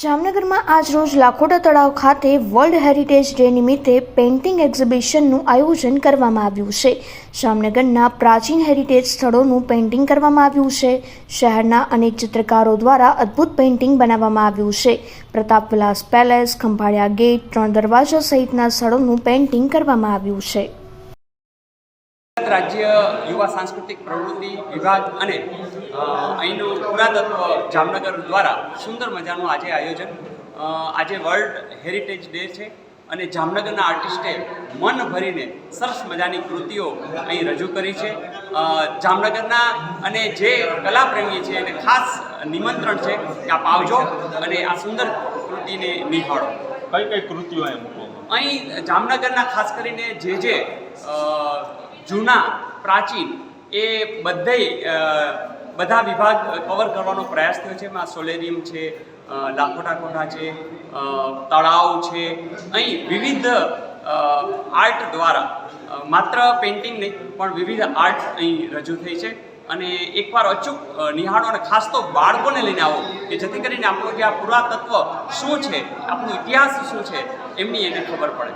જામનગરમાં આજ રોજ લાખોટા તળાવ ખાતે વર્લ્ડ હેરિટેજ ડે નિમિત્તે પેઇન્ટિંગ એક્ઝિબિશનનું આયોજન કરવામાં આવ્યું છે. જામનગરના પ્રાચીન હેરિટેજ સ્થળોનું પેઇન્ટિંગ કરવામાં આવ્યું છે. શહેરના અનેક ચિત્રકારો દ્વારા અદ્ભુત પેઇન્ટિંગ બનાવવામાં આવ્યું છે. પ્રતાપ વિલાસ પેલેસ, ખંભાળિયા ગેટ, ત્રણ દરવાજા સહિતના સ્થળોનું પેઇન્ટિંગ કરવામાં આવ્યું છે. ગુજરાત રાજ્ય યુવા સાંસ્કૃતિક પ્રવૃત્તિ વિભાગ અને અહીંનું પુરાતત્વ જામનગર દ્વારા સુંદર મજાનું આજે આયોજન. આજે વર્લ્ડ હેરિટેજ ડે છે અને જામનગરના આર્ટિસ્ટે મન ભરીને સરસ મજાની કૃતિઓ અહીં રજૂ કરી છે. જામનગરના અને જે કલાપ્રેમી છે એને ખાસ નિમંત્રણ છે કે આપ આવજો અને આ સુંદર કૃતિને નિહાળો. કઈ કઈ કૃતિઓ અહીં અહીં જામનગરના ખાસ કરીને જે જે જૂના, પ્રાચીન, એ બધે બધા વિભાગ કવર કરવાનો પ્રયાસ થયો છે. એમાં સોલેરિયમ છે લાખોટા કોઠા છે તળાવ છે. અહીં વિવિધ આર્ટ દ્વારા માત્ર પેઇન્ટિંગ નહીં, પણ વિવિધ આર્ટ અહીં રજૂ થઈ છે. અને એકવાર અચૂક નિહાળો અને ખાસ તો બાળકોને લઈને આવો, કે જેથી કરીને આપણું જે આ પુરાતત્વ શું છે, આપણું ઇતિહાસ શું છે, એમની એને ખબર પડે.